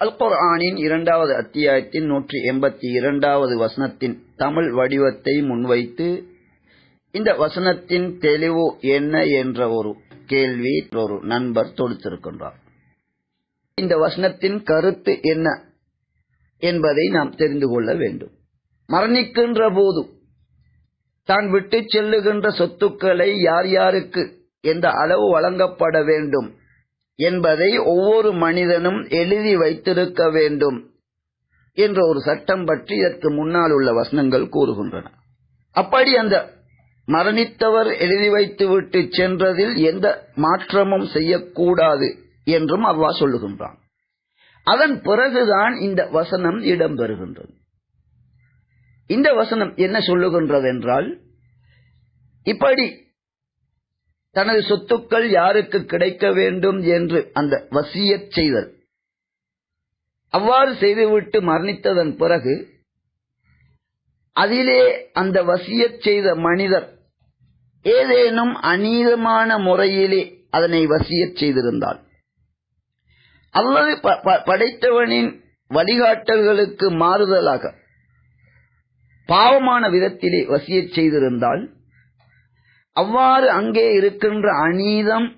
அல் குர்ஆனின் இரண்டாவது அத்தியாயத்தின் நூற்றி எண்பத்தி இரண்டாவது வசனத்தின் தமிழ் வடிவத்தை முன்வைத்து இந்த வசனத்தின் தெளிவு என்ன என்ற ஒரு கேள்வி ஒரு நண்பர் தொடுத்திருக்கின்றார். இந்த வசனத்தின் கருத்து என்ன என்பதை நாம் தெரிந்து கொள்ள வேண்டும். மரணிக்கின்ற போது தான் விட்டு செல்லுகின்ற சொத்துக்களை யார் யாருக்கு எந்த அளவு வழங்கப்பட வேண்டும் என்பதை ஒவ்வொரு மனிதனும் எழுதி வைத்திருக்க வேண்டும் என்ற ஒரு சட்டம் பற்றி இதற்கு முன்னால் உள்ள வசனங்கள் கூறுகின்றன. அப்படி அந்த மரணித்தவர் எழுதி வைத்துவிட்டு சென்றதில் எந்த மாற்றமும் செய்யக்கூடாது என்றும் அவ்வா சொல்லுகின்றான். அதன் பிறகுதான் இந்த வசனம் இடம்பெறுகின்றது. இந்த வசனம் என்ன சொல்லுகின்றது என்றால் இப்படி தனது சொத்துக்கள் யாருக்கு கிடைக்க வேண்டும் என்று அந்த வசியச் செய்தல். அவ்வாறு செய்துவிட்டு மரணித்ததன் பிறகு அதிலே அந்த வசியச் செய்த மனிதர் ஏதேனும் அநீதமான முறையிலே அதனை வசியச் செய்திருந்தால் அல்லது படைத்தவனின் வழிகாட்டல்களுக்கு மாறுதலாக பாவமான விதத்திலே வசியச் செய்திருந்தால் அவ்வாறு அங்கே இருக்கின்ற அநீதம்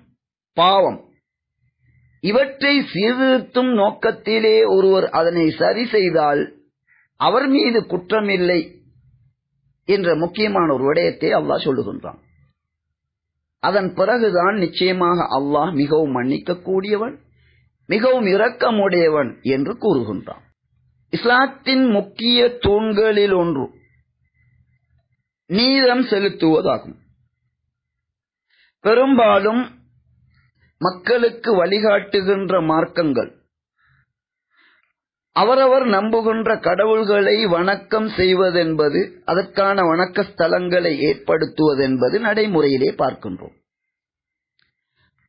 பாவம். இவற்றை சீர்திருத்தும் நோக்கத்திலே ஒருவர் அதனை சரி செய்தால் அவர் மீது குற்றமில்லை என்ற முக்கியமான ஒரு விடயத்தை அல்லாஹ் சொல்லுகின்றான். அதன் பிறகுதான் நிச்சயமாக அல்லாஹ் மிகவும் மன்னிக்கக்கூடியவன் மிகவும் இரக்கமுடையவன் என்று கூறுகின்றான். இஸ்லாத்தின் முக்கிய தூண்களில் ஒன்று நீதம் செலுத்துவதாகும். பெரும்பாலும் மக்களுக்கு வழிகாட்டுகின்ற மார்க்கங்கள். அவரவர் நம்புகின்ற கடவுள்களை வணக்கம் செய்வதென்பது அதற்கான வணக்க ஸ்தலங்களை ஏற்படுத்துவதென்பது நடைமுறையிலே பார்க்கின்றோம்.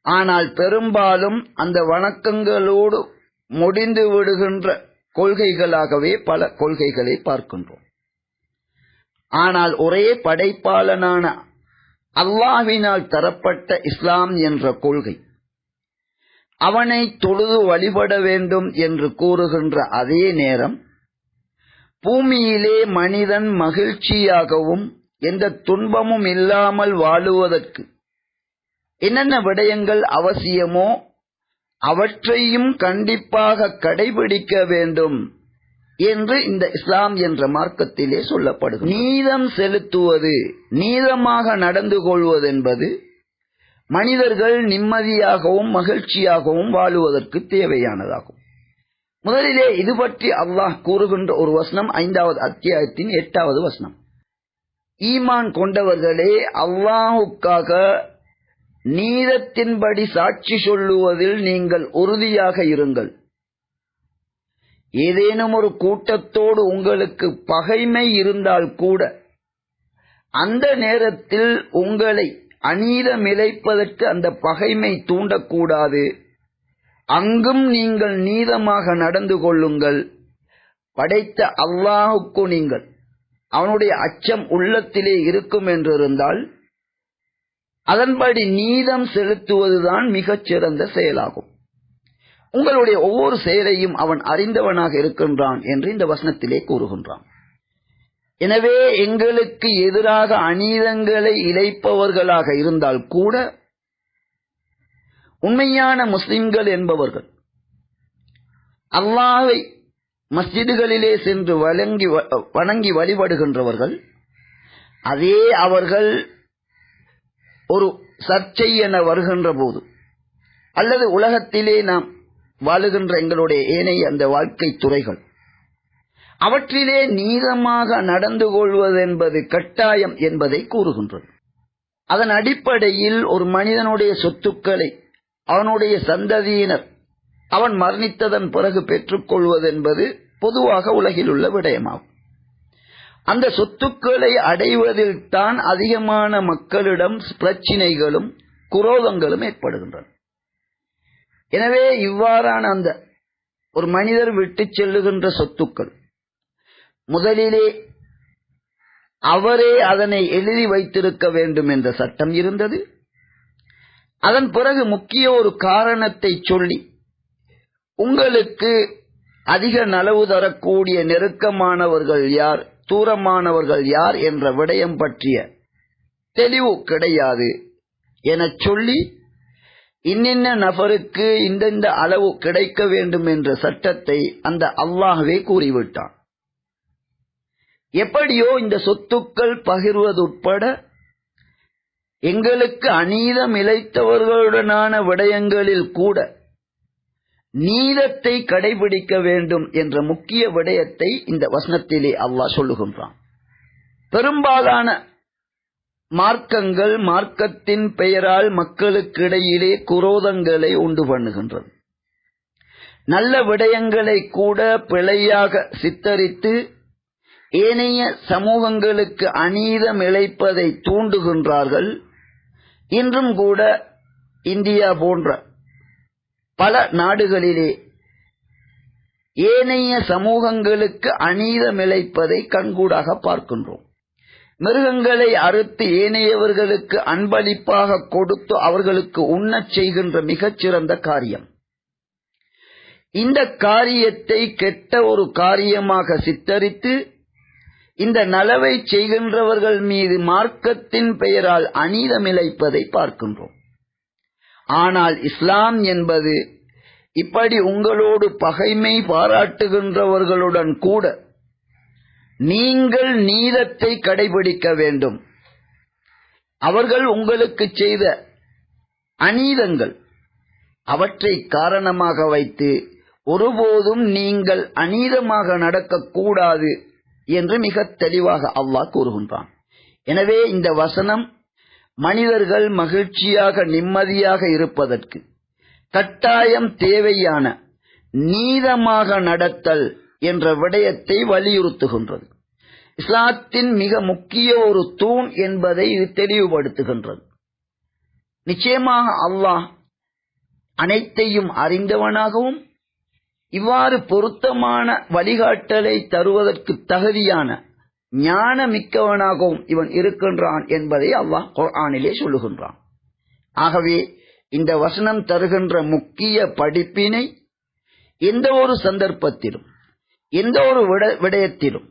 ஆனால் பெரும்பாலும் அந்த வணக்கங்களோடு முடிந்து விடுகின்ற கொள்கைகளாகவே பல கொள்கைகளை பார்க்கின்றோம். ஆனால் ஒரே படைப்பாளனான அல்லாஹினால் தரப்பட்ட இஸ்லாம் என்ற கொள்கை. அவனை தொழுது வழிபட வேண்டும் என்று கூறுகின்ற அதே நேரம் பூமியிலே மனிதன் மகிழ்ச்சியாகவும் எந்த துன்பமும் இல்லாமல் வாழுவதற்கு என்னென்ன விடயங்கள் அவசியமோ அவற்றையும் கண்டிப்பாக கடைபிடிக்க வேண்டும். என்று இந்த இஸ்லாம் என்ற மார்க்கத்திலே சொல்லப்படுகிறது. நீதம் செலுத்துவது நீதமாக நடந்து கொள்வது என்பது மனிதர்கள் நிம்மதியாகவும் மகிழ்ச்சியாகவும் வாழுவதற்கு தேவையானதாகும். முதலிலே இது பற்றி அல்லாஹ் கூறுகின்ற ஒரு வசனம் ஐந்தாவது அத்தியாயத்தின் எட்டாவது வசனம். ஈமான் கொண்டவர்களே அல்லாஹுக்காக நீதத்தின்படி சாட்சி சொல்லுவதில் நீங்கள் உறுதியாக இருங்கள். ஏதேனும் ஒரு கூட்டத்தோடு உங்களுக்கு பகைமை இருந்தால் கூட அந்த நேரத்தில் உங்களை அநீதம் இழைப்பதற்கு அந்த பகைமை தூண்டக்கூடாது. அங்கும் நீங்கள் நீதமாக நடந்து கொள்ளுங்கள். படைத்த அல்லாஹுக்கு நீங்கள் அவனுடைய அச்சம் உள்ளத்திலே இருக்கும் என்றிருந்தால் அதன்படி நீதம் செலுத்துவதுதான் மிகச் சிறந்த செயலாகும். உங்களுடைய ஒவ்வொரு செயலையும் அவன் அறிந்தவனாக இருக்கின்றான் என்று இந்த வசனத்திலே கூறுகின்றான். எனவே எங்களுக்கு எதிராக அநீதங்களை இழைப்பவர்களாக இருந்தால் கூட உண்மையான முஸ்லிம்கள் என்பவர்கள் அல்லாவை மஸ்ஜிதுகளிலே சென்று வழங்கி வணங்கி வழிபடுகின்றவர்கள் அதே அவர்கள் ஒரு சர்ச்சை என வருகின்ற போது அல்லது உலகத்திலே நாம் வாழுகின்ற எங்களுடைய ஏனைய அந்த வாழ்க்கை துறைகள். அவற்றிலே நீளமாக நடந்து கொள்வதென்பது கட்டாயம் என்பதை கூறுகின்றது. அதன் அடிப்படையில் ஒரு மனிதனுடைய சொத்துக்களை அவனுடைய சந்ததியினர் அவன் மரணித்ததன் பிறகு பெற்றுக்கொள்வதென்பது பொதுவாக உலகில் உள்ள விடயமாகும். அந்த சொத்துக்களை அடைவதில் தான் அதிகமான மக்களிடம் பிரச்சினைகளும் குரோதங்களும் ஏற்படுகின்றன. எனவே இவ்வாறான அந்த ஒரு மனிதர் விட்டு செல்லுகின்ற சொத்துக்கள் முதலிலே அவரே அதனை எழுதி வைத்திருக்க வேண்டும் என்ற சட்டம் இருந்தது. அதன் பிறகு முக்கிய ஒரு காரணத்தை சொல்லி உங்களுக்கு அதிக நலவு தரக்கூடிய நெருக்கமானவர்கள் யார் தூரமானவர்கள் யார் என்ற விடயம் பற்றிய தெளிவு கிடையாது எனச் சொல்லி இன்னின்ன நபருக்கு இந்தந்த அளவு கிடைக்க வேண்டும் என்ற சட்டத்தை அந்த அல்லாஹவே கூறிவிட்டான். எப்படியோ இந்த சொத்துக்கள் பகிர்வதுட்பட எங்களுக்கு அநீதம் இழைத்தவர்களுடனான விடயங்களில் கூட நீதத்தை கடைபிடிக்க வேண்டும் என்ற முக்கிய விடயத்தை இந்த வசனத்திலே அல்லாஹ் சொல்லுகின்றான். பெரும்பாலான மார்க்கங்கள் மார்க்கத்தின் பெயரால் மக்களுக்கிடையிலே குரோதங்களை உண்டு பண்ணுகின்றது. நல்ல விடயங்களை கூட பிழையாக சித்தரித்து ஏனைய சமூகங்களுக்கு அநீதம் இழைப்பதை தூண்டுகின்றார்கள். இன்றும் கூட இந்தியா போன்ற பல நாடுகளிலே ஏனைய சமூகங்களுக்கு அநீதம் இழைப்பதை கண்கூடாக பார்க்கின்றோம். மிருகங்களை அறுத்து ஏனையவர்களுக்கு அன்பளிப்பாக கொடுத்து அவர்களுக்கு உண்ணச் செய்கின்ற மிகச்சிறந்த காரியம். இந்த காரியத்தை கெட்ட ஒரு காரியமாக சித்தரித்து இந்த நலவை செய்கின்றவர்கள் மீது மார்க்கத்தின் பெயரால் அநீதமிழைப்பதை பார்க்கின்றோம். ஆனால் இஸ்லாம் என்பது இப்படி உங்களோடு பகைமை பாராட்டுகின்றவர்களுடன் கூட நீங்கள் நீதத்தை கடைபிடிக்க வேண்டும். அவர்கள் உங்களுக்கு செய்த அநீதங்கள் அவற்றை காரணமாக வைத்து ஒருபோதும் நீங்கள் அநீதமாக நடக்கக்கூடாது என்று மிக தெளிவாக அல்லாஹ் கூறுகின்றான். எனவே இந்த வசனம் மனிதர்கள் மகிழ்ச்சியாக நிம்மதியாக இருப்பதற்கு கட்டாயம் தேவையான நீதமாக நடத்தல் என்ற விடயத்தை வலியுறுத்துகின்றது. இஸ்லாத்தின் மிக முக்கிய ஒரு தூண் என்பதை இது தெளிவுபடுத்துகின்றது. நிச்சயமாக அல்லாஹ் அனைத்தையும் அறிந்தவனாகவும் இவ்வாறு பொருத்தமான வழிகாட்டலை தருவதற்கு தகுதியான ஞான மிக்கவனாகவும் இவன் இருக்கின்றான் என்பதை அல்லாஹ் குர்ஆனிலே சொல்லுகின்றான். ஆகவே இந்த வசனம் தருகின்ற முக்கிய படிப்பினை எந்த ஒரு சந்தர்ப்பத்திலும் எந்த ஒரு விடயத்திலும்.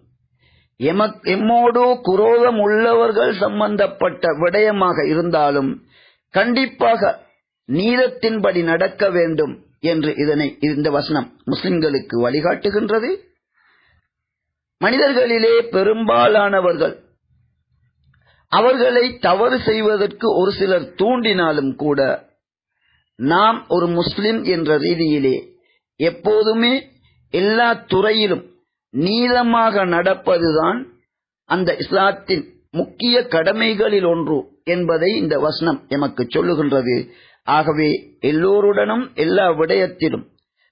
எம்மோடு குரோதம் உள்ளவர்கள் சம்பந்தப்பட்ட விடயமாக இருந்தாலும் கண்டிப்பாக நீதத்தின்படி நடக்க வேண்டும் என்று இதனை இந்த வசனம் முஸ்லிம்களுக்கு வழிகாட்டுகின்றது. மனிதர்களிலே பெரும்பாலானவர்கள் அவர்களை தவறு செய்வதற்கு ஒரு சிலர் தூண்டினாலும் கூட நாம் ஒரு முஸ்லிம் என்ற ரீதியிலே எப்போதுமே எல்லா துறையிலும் நீளமாக நடப்பதுதான் அந்த இஸ்லாத்தின் முக்கிய கடமைகளில் ஒன்று என்பதை இந்த வசனம் எமக்கு சொல்லுகின்றது. ஆகவே எல்லோருடனும் எல்லா விடயத்திலும்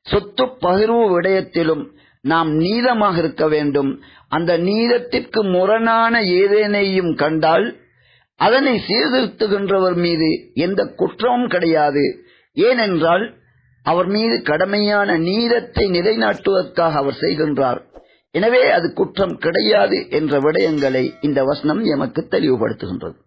சொத்து பகிர்வு விடயத்திலும் நாம் நீதமாக இருக்க வேண்டும். அந்த நீதத்திற்கு முரணான ஏதேனையும் கண்டால் அதனை சீர்திருத்துகின்றவர் மீது எந்த குற்றமும் கிடையாது. ஏனென்றால் அவர் மீது கடமையான நீதத்தை நிலைநாட்டுவதற்காக அவர் செய்கின்றார். எனவே அது குற்றம் கிடையாது என்ற விடயங்களை இந்த வசனம் எமக்கு தெளிவுபடுத்துகின்றது.